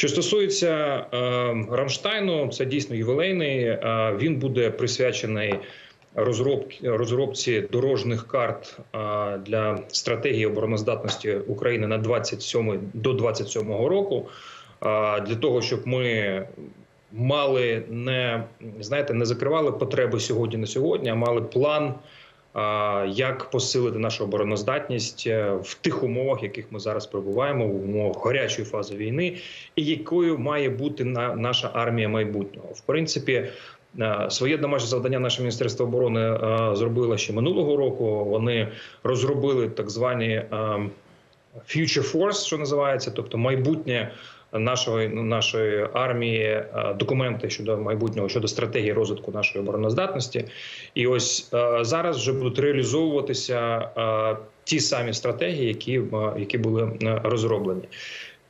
Що стосується е, Рамштайну, це дійсно ювілейний. Е, він буде присвячений розробці, розробці дорожніх карт е, для стратегії обороноздатності України на 27 до 27 року. Е, для того, щоб ми мали не знаєте, не закривали потреби сьогодні на сьогодні, а мали план. А, Як посилити нашу обороноздатність е, в тих умовах, в яких ми зараз перебуваємо, в умовах гарячої фази війни, і якою має бути на наша армія майбутнього? В принципі, е, своє домашнє завдання наше міністерство оборони е, зробило ще минулого року. Вони розробили так звані е, Future Force, що називається, тобто майбутнє нашої нашої армії, е, документи щодо майбутнього щодо стратегії розвитку нашої обороноздатності. І ось е, зараз вже будуть реалізовуватися е, ті самі стратегії, які, які були розроблені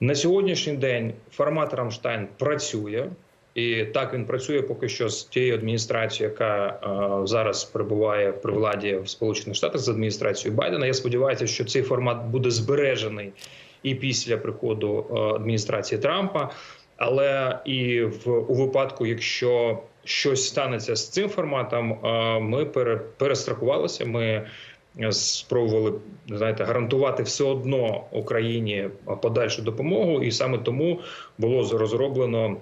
на сьогоднішній день. Формат Рамштайн працює. І так він працює поки що з тією адміністрацією, яка е, зараз перебуває при владі в Сполучених Штатах з адміністрацією Байдена. Я сподіваюся, що цей формат буде збережений і після приходу е, адміністрації Трампа. Але і в у випадку, якщо щось станеться з цим форматом, е, ми пере, перестрахувалися. Ми е, спробували знаєте, гарантувати все одно Україні подальшу допомогу, і саме тому було розроблено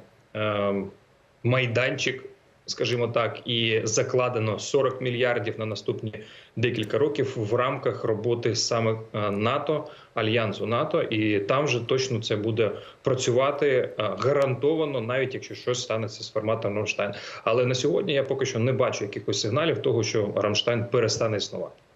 майданчик. Скажімо так, і закладено 40 мільярдів на наступні декілька років в рамках роботи саме е, НАТО, альянсу НАТО, і там вже точно це буде працювати е, гарантовано, навіть якщо щось станеться з форматом Рамштайн. Але на сьогодні я поки що не бачу якихось сигналів того, що Рамштайн перестане існувати.